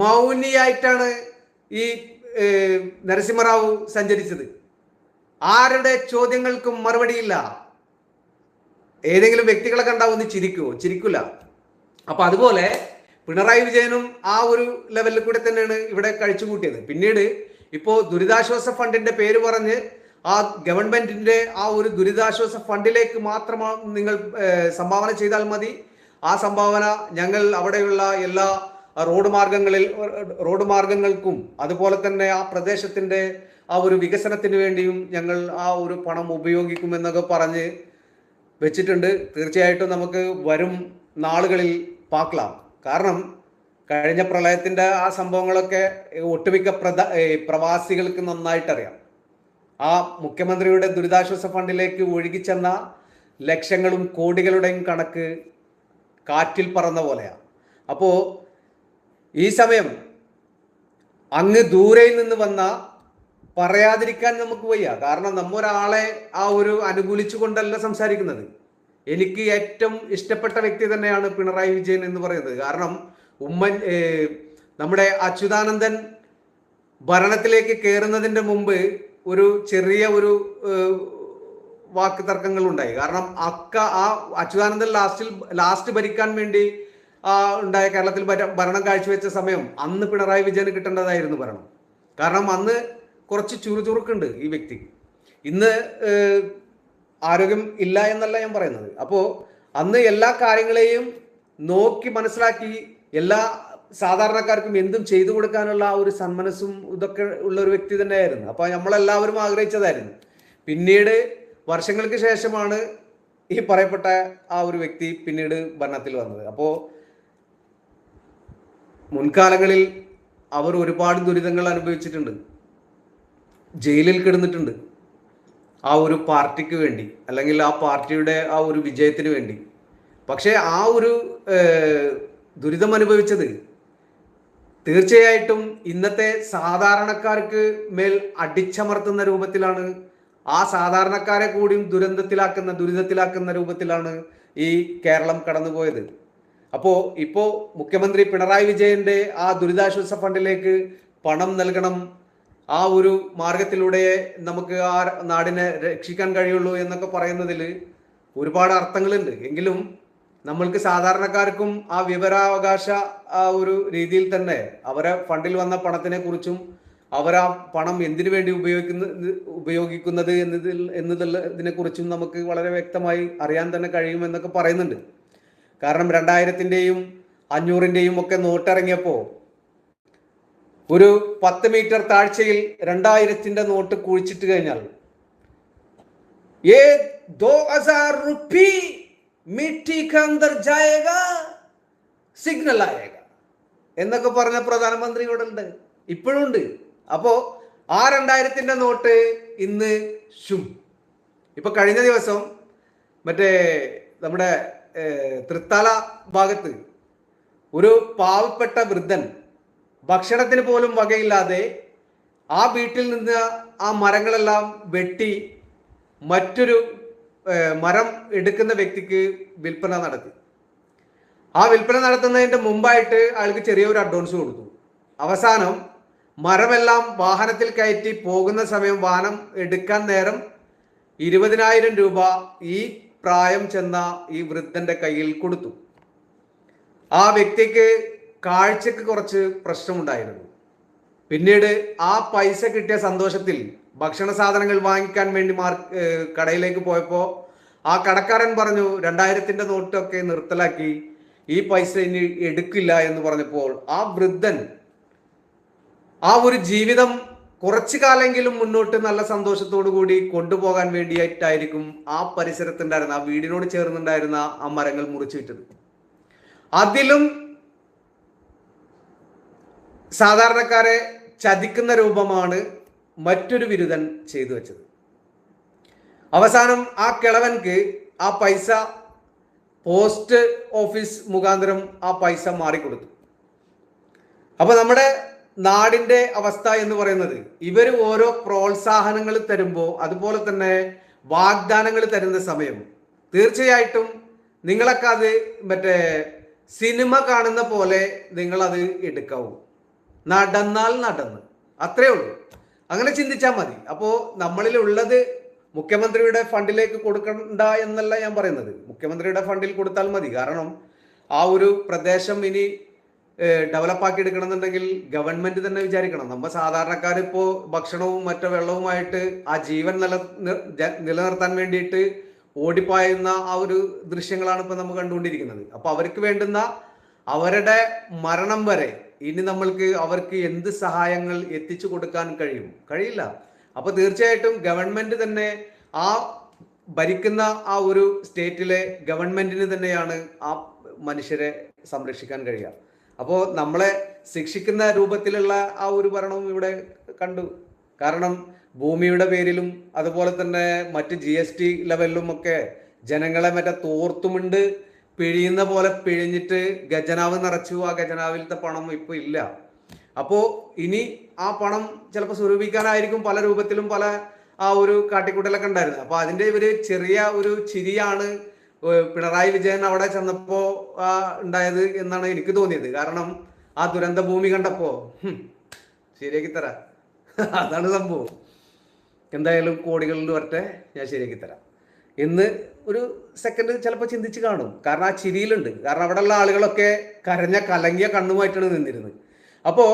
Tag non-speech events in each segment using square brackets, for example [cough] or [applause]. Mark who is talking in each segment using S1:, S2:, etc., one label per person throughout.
S1: മൗനിയായിട്ടാണ് ഈ നരസിംഹറാവു സഞ്ചരിച്ചത്. ആരുടെ ചോദ്യങ്ങൾക്കും മറുപടിയില്ല. ഏതെങ്കിലും വ്യക്തികളെ കണ്ടാൽ ഒന്ന് ചിരിക്കുമോ ചിരിക്കില്ല. അപ്പൊ അതുപോലെ പിണറായി വിജയനും ആ ഒരു ലെവലിൽ കൂടെ തന്നെയാണ് ഇവിടെ കഴിച്ചുകൂട്ടിയത് പിന്നീട് ഇപ്പോ ദുരിതാശ്വാസ ഫണ്ടിന്റെ പേര് പറഞ്ഞ് ആ ഗവൺമെന്റിന്റെ ആ ഒരു ദുരിതാശ്വാസ ഫണ്ടിലേക്ക് മാത്രമാണ് നിങ്ങൾ സംഭാവന ചെയ്താൽ മതി. ആ സംഭാവന ഞങ്ങൾ അവിടെയുള്ള എല്ലാ റോഡ് മാർഗങ്ങളിൽ റോഡ് മാർഗങ്ങൾക്കും അതുപോലെ തന്നെ ആ പ്രദേശത്തിന്റെ ആ ഒരു വികസനത്തിന് വേണ്ടിയും ഞങ്ങൾ ആ ഒരു പണം ഉപയോഗിക്കുമെന്നൊക്കെ പറഞ്ഞ് വെച്ചിട്ടുണ്ട്. തീർച്ചയായിട്ടും നമുക്ക് വരും നാളുകളിൽ പാക്ലാം കാരണം കഴിഞ്ഞ പ്രളയത്തിന്റെ ആ സംഭവങ്ങളൊക്കെ ഒട്ടുമിക്ക പ്രധ ഏ, പ്രവാസികൾക്ക് നന്നായിട്ടറിയാം. ആ മുഖ്യമന്ത്രിയുടെ ദുരിതാശ്വാസ ഫണ്ടിലേക്ക് ഒഴുകിച്ചെന്ന ലക്ഷങ്ങളും കോടികളുടെയും കണക്ക് കാറ്റിൽ പറന്ന പോലെയാണ് അപ്പോൾ ഈ സമയം അങ്ങ് ദൂരയിൽ നിന്ന് വന്ന പറയാതിരിക്കാൻ നമുക്ക് വയ്യ. കാരണം നമ്മൊരാളെ ആ ഒരു അനുകൂലിച്ചുകൊണ്ടല്ല സംസാരിക്കുന്നത്. എനിക്ക് ഏറ്റവും ഇഷ്ടപ്പെട്ട വ്യക്തി തന്നെയാണ് പിണറായി വിജയൻ എന്ന് പറയുന്നത്. കാരണം ഉമ്മൻ നമ്മുടെ അച്യുതാനന്ദൻ ഭരണത്തിലേക്ക് കയറുന്നതിന്റെ മുമ്പ് ഒരു ചെറിയ ഒരു വാക്ക് തർക്കങ്ങൾ ഉണ്ടായി കാരണം അക്ക ആ അച്യുതാനന്ദൻ ലാസ്റ്റിൽ ലാസ്റ്റ് ഭരിക്കാൻ വേണ്ടി ഉണ്ടായ കേരളത്തിൽ ഭര- ഭരണം കാഴ്ചവെച്ച സമയം അന്ന് പിണറായി വിജയന് കിട്ടേണ്ടതായിരുന്നു ഭരണം. കാരണം അന്ന് കുറച്ച് ചുറുചുറുക്കുണ്ട് ഈ വ്യക്തി. ഇന്ന് ആരോഗ്യം ഇല്ല എന്നല്ല ഞാൻ പറയുന്നത്. അപ്പോൾ അന്ന് എല്ലാ കാര്യങ്ങളെയും നോക്കി മനസ്സിലാക്കി എല്ലാ സാധാരണക്കാർക്കും എന്തും ചെയ്തു കൊടുക്കാനുള്ള ആ ഒരു സന്മനസ്സും ഇതൊക്കെ ഉള്ള ഒരു വ്യക്തി തന്നെയായിരുന്നു. അപ്പോൾ നമ്മളെല്ലാവരും ആഗ്രഹിച്ചതായിരുന്നു. പിന്നീട് വർഷങ്ങൾക്ക് ശേഷമാണ് ഈ പറയപ്പെട്ട ആ ഒരു വ്യക്തി പിന്നീട് ഭരണത്തിൽ വന്നത്. അപ്പോൾ മുൻകാലങ്ങളിൽ അവർ ഒരുപാട് ദുരിതങ്ങൾ അനുഭവിച്ചിട്ടുണ്ട്. ജയിലിൽ കിടന്നിട്ടുണ്ട്. ആ ഒരു പാർട്ടിക്ക് വേണ്ടി അല്ലെങ്കിൽ ആ പാർട്ടിയുടെ ആ ഒരു വിജയത്തിന് വേണ്ടി. പക്ഷേ ആ ഒരു ദുരിതം അനുഭവിച്ചത് തീർച്ചയായിട്ടും ഇന്നത്തെ സാധാരണക്കാർക്ക് മേൽ അടിച്ചമർത്തുന്ന രൂപത്തിലാണ് ആ സാധാരണക്കാരെ കൂടിയും ദുരന്തത്തിലാക്കുന്ന ദുരിതത്തിലാക്കുന്ന രൂപത്തിലാണ് ഈ കേരളം കടന്നുപോയത്. അപ്പോ ഇപ്പോ മുഖ്യമന്ത്രി പിണറായി വിജയന്റെ ആ ദുരിതാശ്വാസ ഫണ്ടിലേക്ക് പണം നൽകണം. ആ ഒരു മാർഗത്തിലൂടെ നമുക്ക് ആ നാടിനെ രക്ഷിക്കാൻ കഴിയുള്ളൂ എന്നൊക്കെ പറയുന്നതിൽ ഒരുപാട് അർത്ഥങ്ങളുണ്ട്. എങ്കിലും നമ്മൾക്ക് സാധാരണക്കാർക്കും ആ വിവരാവകാശ ആ ഒരു രീതിയിൽ തന്നെ അവരെ ഫണ്ടിൽ വന്ന പണത്തിനെ കുറിച്ചും അവർ ആ പണം എന്തിനു വേണ്ടി ഉപയോഗിക്കുന്ന ഉപയോഗിക്കുന്നത് എന്നതിൽ എന്നതിനെ കുറിച്ചും നമുക്ക് വളരെ വ്യക്തമായി അറിയാൻ തന്നെ കഴിയുമെന്നൊക്കെ പറയുന്നുണ്ട്. കാരണം രണ്ടായിരത്തിന്റെയും അഞ്ഞൂറിന്റെയും ഒക്കെ നോട്ടിറങ്ങിയപ്പോൾ ഒരു പത്ത് മീറ്റർ താഴ്ചയിൽ രണ്ടായിരത്തിന്റെ നോട്ട് കുഴിച്ചിട്ട് കഴിഞ്ഞാൽ മിട്ടി സിഗ്നൽ ആയേക എന്നൊക്കെ പറഞ്ഞ പ്രധാനമന്ത്രി ഇവിടെ ഉണ്ട് ഇപ്പോഴും ഉണ്ട്. അപ്പോ ആ രണ്ടായിരത്തിന്റെ നോട്ട് ഇന്ന് ഇപ്പൊ കഴിഞ്ഞ ദിവസം മറ്റേ നമ്മുടെ തൃത്താല ഭാഗത്ത് ഒരു പാവപ്പെട്ട വൃദ്ധൻ ഭക്ഷണത്തിന് പോലും വകയില്ലാതെ ആ വീട്ടിൽ നിന്ന് ആ മരങ്ങളെല്ലാം വെട്ടി മറ്റൊരു മരം എടുക്കുന്ന വ്യക്തിക്ക് വിൽപ്പന നടത്തി. ആ വിൽപ്പന നടത്തുന്നതിന്റെ മുമ്പായിട്ട് അയാൾക്ക് ചെറിയൊരു അഡ്വാൻസ് കൊടുത്തു. അവസാനം മരമെല്ലാം വാഹനത്തിൽ കയറ്റി പോകുന്ന സമയം വാഹനം എടുക്കാൻ നേരം ഇരുപതിനായിരം രൂപ ഈ പ്രായം ചെന്ന ഈ വൃദ്ധന്റെ കയ്യിൽ കൊടുത്തു. ആ വ്യക്തിക്ക് കാഴ്ചക്ക് കുറച്ച് പ്രശ്നമുണ്ടായിരുന്നു. പിന്നീട് ആ പൈസ കിട്ടിയ സന്തോഷത്തിൽ ഭക്ഷണ സാധനങ്ങൾ വാങ്ങിക്കാൻ വേണ്ടി മാർ കടയിലേക്ക് പോയപ്പോൾ ആ കടക്കാരൻ പറഞ്ഞു രണ്ടായിരത്തിന്റെ നോട്ടൊക്കെ നിർത്തലാക്കി ഈ പൈസ ഇനി എടുക്കില്ല എന്ന് പറഞ്ഞപ്പോൾ ആ വൃദ്ധൻ ആ ഒരു ജീവിതം കുറച്ചു കാലെങ്കിലും മുന്നോട്ട് നല്ല സന്തോഷത്തോടു കൂടി കൊണ്ടുപോകാൻ വേണ്ടിയിട്ടായിരിക്കും ആ പരിസരത്തുണ്ടായിരുന്ന ആ വീടിനോട് ചേർന്നുണ്ടായിരുന്ന ആ മരങ്ങൾ മുറിച്ചു വിറ്റത് അതിലും സാധാരണക്കാരെ ചതിക്കുന്ന രൂപമാണ് മറ്റൊരു ബിരുദൻ ചെയ്തു വെച്ചത്. അവസാനം ആ കിളവൻക്ക് ആ പൈസ പോസ്റ്റ് ഓഫീസ് മുഖാന്തരം ആ പൈസ മാറിക്കൊടുത്തു. അപ്പൊ നമ്മുടെ നാടിന്റെ അവസ്ഥ എന്ന് പറയുന്നത്. ഇവർ ഓരോ പ്രോത്സാഹനങ്ങൾ തരുമ്പോൾ അതുപോലെ തന്നെ വാഗ്ദാനങ്ങൾ തരുന്ന സമയം. തീർച്ചയായിട്ടും നിങ്ങളൊക്കെ അത് മറ്റേ സിനിമ കാണുന്ന പോലെ നിങ്ങളത് എടുക്കാവും. നടന്നാൽ നടന്ന്. അത്രേ ഉള്ളൂ. അങ്ങനെ ചിന്തിച്ചാൽ മതി. അപ്പോൾ നമ്മളിൽ ഉള്ളത് മുഖ്യമന്ത്രിയുടെ ഫണ്ടിലേക്ക് കൊടുക്കണ്ട എന്നല്ല ഞാൻ പറയുന്നത്. മുഖ്യമന്ത്രിയുടെ ഫണ്ടിൽ കൊടുത്താൽ മതി. കാരണം ആ ഒരു പ്രദേശം ഇനി ഡെവലപ്പ് ആക്കി എടുക്കണമെന്നുണ്ടെങ്കിൽ ഗവൺമെന്റ് തന്നെ വിചാരിക്കണം. നമ്മൾ സാധാരണക്കാർ ഇപ്പോൾ ഭക്ഷണവും മറ്റു വെള്ളവുമായിട്ട് ആ ജീവൻ നില നിലനിർത്താൻ വേണ്ടിയിട്ട് ഓടിപ്പായുന്ന ആ ഒരു ദൃശ്യങ്ങളാണ് ഇപ്പൊ നമ്മൾ കണ്ടുകൊണ്ടിരിക്കുന്നത്. അപ്പൊ അവർക്ക് വേണ്ടുന്ന അവരുടെ മരണം വരെ ഇനി നമ്മൾക്ക് അവർക്ക് എന്ത് സഹായങ്ങൾ എത്തിച്ചു കൊടുക്കാൻ കഴിയും? കഴിയില്ല. അപ്പൊ തീർച്ചയായിട്ടും ഗവൺമെന്റ് തന്നെ ആ ഭരിക്കുന്ന ആ ഒരു സ്റ്റേറ്റിലെ ഗവൺമെന്റിന് തന്നെയാണ് ആ മനുഷ്യരെ സംരക്ഷിക്കാൻ കഴിയുക. അപ്പോൾ നമ്മളെ ശിക്ഷിക്കുന്ന രൂപത്തിലുള്ള ആ ഒരു ഭരണവും ഇവിടെ കണ്ടു. കാരണം ഭൂമിയുടെ പേരിലും അതുപോലെ തന്നെ മറ്റ് ജി എസ് ടി ലെവലിലും ഒക്കെ ജനങ്ങളെ മറ്റേ തോർത്തുമുണ്ട് പിഴിയുന്ന പോലെ പിഴിഞ്ഞിട്ട് ഖജനാവ് നിറച്ചു. ആ ഖജനാവിലത്തെ പണം ഇപ്പോൾ ഇല്ല. അപ്പോൾ ഇനി ആ പണം ചിലപ്പോൾ സ്വരൂപിക്കാനായിരിക്കും പല രൂപത്തിലും പല ആ ഒരു കാട്ടിക്കൂട്ടലൊക്കെ ഉണ്ടായിരുന്നത്. അപ്പോൾ അതിന്റെ ഒരു ചെറിയ ഒരു ചിരിയാണ് പിണറായി വിജയൻ അവിടെ ചെന്നപ്പോ ഉണ്ടായത് എന്നാണ് എനിക്ക് തോന്നിയത്. കാരണം ആ ദുരന്ത ഭൂമി കണ്ടപ്പോ ശരിയാക്കി തരാം. [laughs] അതാണ് സംഭവം. എന്തായാലും കോടികളിൽ വരട്ടെ ഞാൻ ശരിയാക്കി തരാം. എന്ന് ഒരു സെക്കൻഡ് ചിലപ്പോൾ ചിന്തിച്ച് കാണും. കാരണം ആ ചിരിയിലുണ്ട്. കാരണം അവിടെയുള്ള ആളുകളൊക്കെ കരഞ്ഞ കലങ്ങിയ കണ്ണുമായിട്ടാണ് നിന്നിരുന്നത്. അപ്പോൾ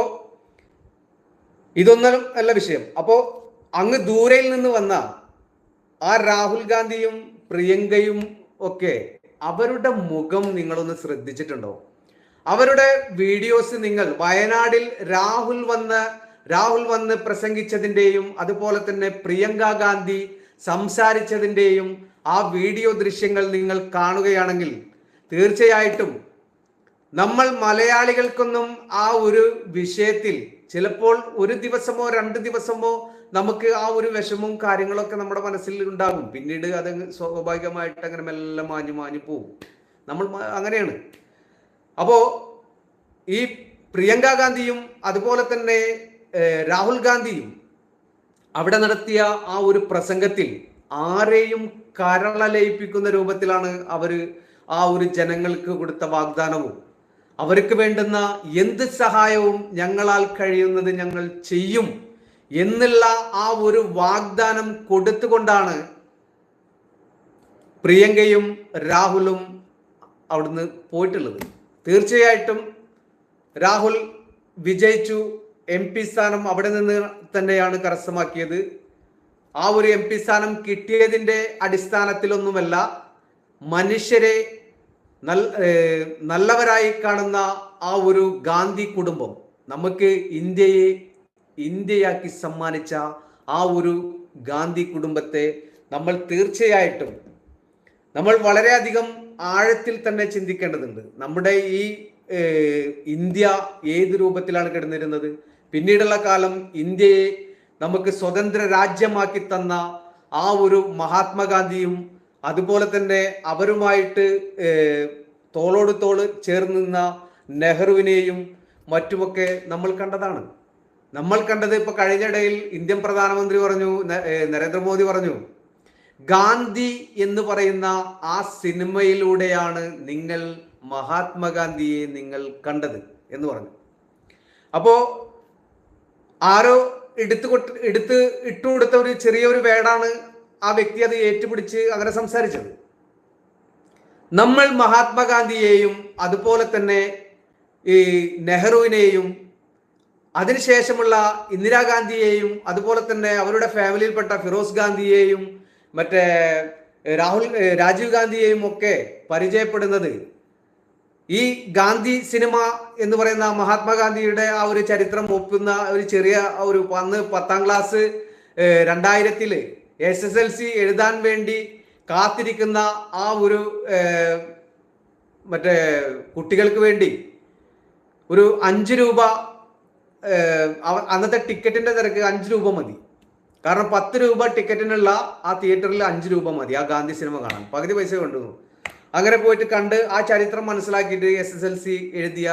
S1: ഇതൊന്നും അല്ല വിഷയം. അപ്പോൾ അങ്ങ് ദൂരയിൽ നിന്ന് വന്ന ആ രാഹുൽ ഗാന്ധിയും പ്രിയങ്കയും ഒക്കെ അവരുടെ മുഖം നിങ്ങളൊന്ന് ശ്രദ്ധിച്ചിട്ടുണ്ടോ? അവരുടെ വീഡിയോസ് നിങ്ങൾ വയനാടിൽ രാഹുൽ വന്ന് രാഹുൽ വന്ന് പ്രസംഗിച്ചതിന്റെയും അതുപോലെ തന്നെ പ്രിയങ്ക ഗാന്ധി സംസാരിച്ചതിന്റെയും ആ വീഡിയോ ദൃശ്യങ്ങൾ നിങ്ങൾ കാണുകയാണെങ്കിൽ തീർച്ചയായിട്ടും നമ്മൾ മലയാളികൾക്കൊന്നും ആ ഒരു വിഷയത്തിൽ ചിലപ്പോൾ ഒരു ദിവസമോ രണ്ട് ദിവസമോ നമുക്ക് ആ ഒരു വിഷമവും കാര്യങ്ങളൊക്കെ നമ്മുടെ മനസ്സിൽ ഉണ്ടാകും. പിന്നീട് അത് സ്വാഭാവികമായിട്ട് അങ്ങനെ മെല്ലെ മാഞ്ഞു മാഞ്ഞു പോകും. നമ്മൾ അങ്ങനെയാണ്. അപ്പോ ഈ പ്രിയങ്ക ഗാന്ധിയും അതുപോലെ തന്നെ രാഹുൽ ഗാന്ധിയും അവിടെ നടത്തിയ ആ ഒരു പ്രസംഗത്തിൽ ആരെയും കരളലയിപ്പിക്കുന്ന രൂപത്തിലാണ് അവർ ആ ഒരു ജനങ്ങൾക്ക് കൊടുത്ത വാഗ്ദാനവും. അവർക്ക് വേണ്ടുന്ന എന്ത് സഹായവും ഞങ്ങളാൽ കഴിയുന്നത് ഞങ്ങൾ ചെയ്യും എന്നുള്ള ആ ഒരു വാഗ്ദാനം കൊടുത്തുകൊണ്ടാണ് പ്രിയങ്കയും രാഹുലും അവിടുന്ന് പോയിട്ടുള്ളത്. തീർച്ചയായിട്ടും രാഹുൽ വിജയിച്ചു. എം പി സ്ഥാനം അവിടെ നിന്ന് തന്നെയാണ് കരസ്ഥമാക്കിയത്. ആ ഒരു എം പി സ്ഥാനം കിട്ടിയതിന്റെ അടിസ്ഥാനത്തിലൊന്നുമല്ല മനുഷ്യരെ നല്ലവരായി കാണുന്ന ആ ഒരു ഗാന്ധി കുടുംബം നമുക്ക് ഇന്ത്യയെ ഇന്ത്യയാക്കി സമ്മാനിച്ച ആ ഒരു ഗാന്ധി കുടുംബത്തെ നമ്മൾ തീർച്ചയായിട്ടും നമ്മൾ വളരെയധികം ആഴത്തിൽ തന്നെ ചിന്തിക്കേണ്ടതുണ്ട്. നമ്മുടെ ഈ ഇന്ത്യ ഏത് രൂപത്തിലാണ് കിടന്നിരുന്നത്? പിന്നീടുള്ള കാലം ഇന്ത്യയെ നമുക്ക് സ്വതന്ത്ര രാജ്യമാക്കി തന്ന ആ ഒരു മഹാത്മാഗാന്ധിയും അതുപോലെ തന്നെ അവരുമായിട്ട് തോളോട് തോൾ ചേർന്ന് നിന്ന നെഹ്റുവിനെയും മറ്റുമൊക്കെ നമ്മൾ കണ്ടതാണ്. നമ്മൾ കണ്ടത് ഇപ്പൊ കഴിഞ്ഞിടയിൽ ഇന്ത്യൻ പ്രധാനമന്ത്രി പറഞ്ഞു നരേന്ദ്രമോദി പറഞ്ഞു ഗാന്ധി എന്ന് പറയുന്ന ആ സിനിമയിലൂടെയാണ് നിങ്ങൾ മഹാത്മാഗാന്ധിയെ നിങ്ങൾ കണ്ടത് എന്ന് പറഞ്ഞു. അപ്പോ ആരോ എടുത്തു എടുത്ത് ഇട്ടുകൊടുത്ത ഒരു ചെറിയൊരു വേടാണ് ആ വ്യക്തി അത് ഏറ്റുപിടിച്ച് അങ്ങനെ സംസാരിച്ചത്. നമ്മൾ മഹാത്മാഗാന്ധിയെയും അതുപോലെ തന്നെ ഈ നെഹ്റുവിനെയും അതിനുശേഷമുള്ള ഇന്ദിരാഗാന്ധിയെയും അതുപോലെ തന്നെ അവരുടെ ഫാമിലിയിൽപ്പെട്ട ഫിറോസ് ഗാന്ധിയെയും മറ്റേ രാഹുൽ രാജീവ് ഗാന്ധിയെയും ഒക്കെ പരിചയപ്പെടുന്നത് ഈ ഗാന്ധി സിനിമ എന്ന് പറയുന്ന മഹാത്മാഗാന്ധിയുടെ ആ ഒരു ചരിത്രം ഒപ്പുന്ന ഒരു ചെറിയ ഒരു അന്ന് പത്താം ക്ലാസ് രണ്ടായിരത്തിൽ എസ് എസ് എൽ സി എഴുതാൻ വേണ്ടി കാത്തിരിക്കുന്ന ആ ഒരു മറ്റേ കുട്ടികൾക്ക് വേണ്ടി ഒരു അഞ്ച് രൂപ അന്നത്തെ ടിക്കറ്റിന്റെ നിരക്ക് അഞ്ച് രൂപ മതി. കാരണം പത്ത് രൂപ ടിക്കറ്റിനുള്ള ആ തിയേറ്ററിൽ അഞ്ച് രൂപ മതി ആ ഗാന്ധി സിനിമ കാണാൻ. പകുതി പൈസ കൊണ്ടുവന്നു. അങ്ങനെ പോയിട്ട് കണ്ട് ആ ചരിത്രം മനസ്സിലാക്കിയിട്ട് എസ് എസ് എൽ സി എഴുതിയ